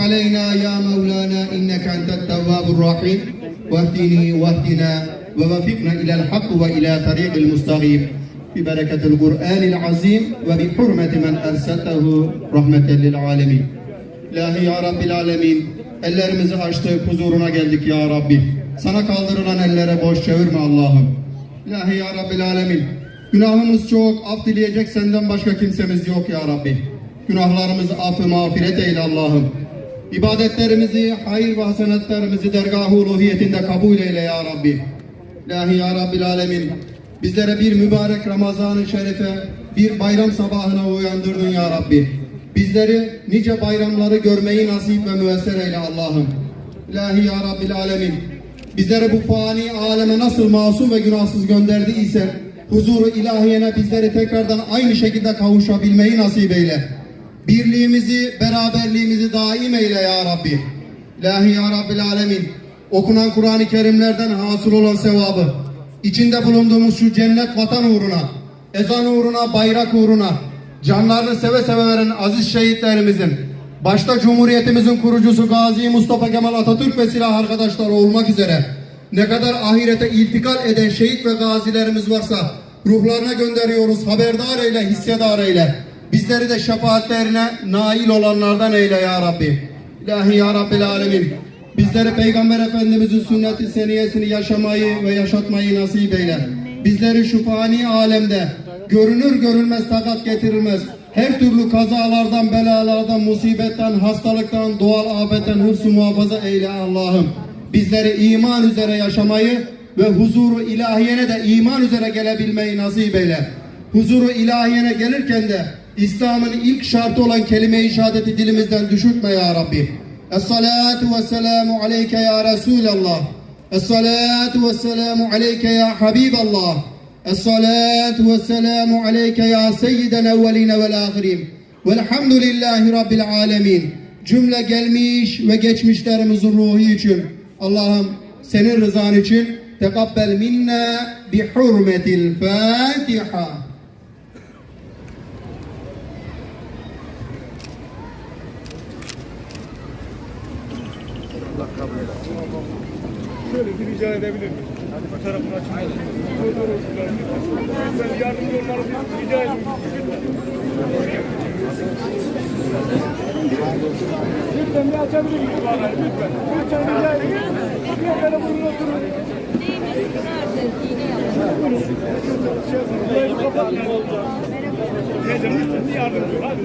علينا يا مولانا إنك أنت التواب الرحيم واهدني واهدنا ووفقنا إلى الحق وإلى طريق المستقيم ببركة القرآن العظيم وبحرمة من أرسلته رحمة للعالمين İlahi ya Rabbil Alemin ellerimizi açtık huzuruna geldik ya Rabbi. Sana kaldırılan ellere boş çevirme Allah'ım. İlahi ya Rabbil Alemin günahımız çok af dileyecek senden başka kimsemiz yok ya Rabbi. Günahlarımızı affı mağfiret eyle Allah'ım. İbadetlerimizi, hayır ve hasenetlerimizi dergah-ı uluhiyetinde kabul eyle ya Rabbi. İlahi ya Rabbil Alemin bizlere bir mübarek Ramazan-ı Şerife, bir bayram sabahına uyandırdın ya Rabbi. Bizleri nice bayramları görmeyi nasip ve müesser eyle Allah'ım. İlahi ya Rabbil Alemin bizleri bu fani aleme nasıl masum ve günahsız gönderdiyse huzuru ilahiyene bizleri tekrardan aynı şekilde kavuşabilmeyi nasip eyle. Birliğimizi, beraberliğimizi daim eyle ya Rabbi. İlahi ya Rabbil Alemin. Okunan Kur'an-ı Kerimlerden hasıl olan sevabı. İçinde bulunduğumuz şu cennet vatan uğruna ezan uğruna bayrak uğruna canlarını seve seve veren aziz şehitlerimizin başta Cumhuriyetimizin kurucusu Gazi Mustafa Kemal Atatürk ve silah arkadaşları olmak üzere ne kadar ahirete iltikal eden şehit ve gazilerimiz varsa ruhlarına gönderiyoruz haberdar eyle hissedar eyle bizleri de şefaatlerine nail olanlardan eyle ya Rabbi İlahi ya Rabbil Alemin Bizlere Peygamber Efendimizin sünnet-i seniyesini yaşamayı ve yaşatmayı nasip eyle. Bizleri şu fani alemde görünür görünmez takat getirilmez. Her türlü kazalardan, belalardan, musibetten, hastalıktan, doğal afetten hıfzı muhafaza eyle Allah'ım. Bizleri iman üzere yaşamayı ve huzuru ilahiyene de iman üzere gelebilmeyi nasip eyle. Huzuru ilahiyene gelirken de İslam'ın ilk şartı olan kelime-i şehadeti dilimizden düşürtme ya Rabbi. Es-salatu ve selamu aleyke ya Resulallah. Es-salatu ve selamu aleyke ya Habiballah. Es-salatu ve selamu aleyke ya seyyiden evveline vel ahirin. Velhamdülillahi Rabbil alemin. Cümle gelmiş ve geçmişlerimizin ruhu için Allah'ım senin rızan için tekabbel minna bi hurmetil Fatiha. Şöyle bir rica edebilir miyim? Bu tarafını açın. Ben yardımcı olmanızı rica ediyorum. Lütfen bir açabilir miyim? Lütfen. Lütfen rica ediyorum. Bir yere buyurun oturun. Şey. Teyzem lütfen bir yardımcı ol. Hadi.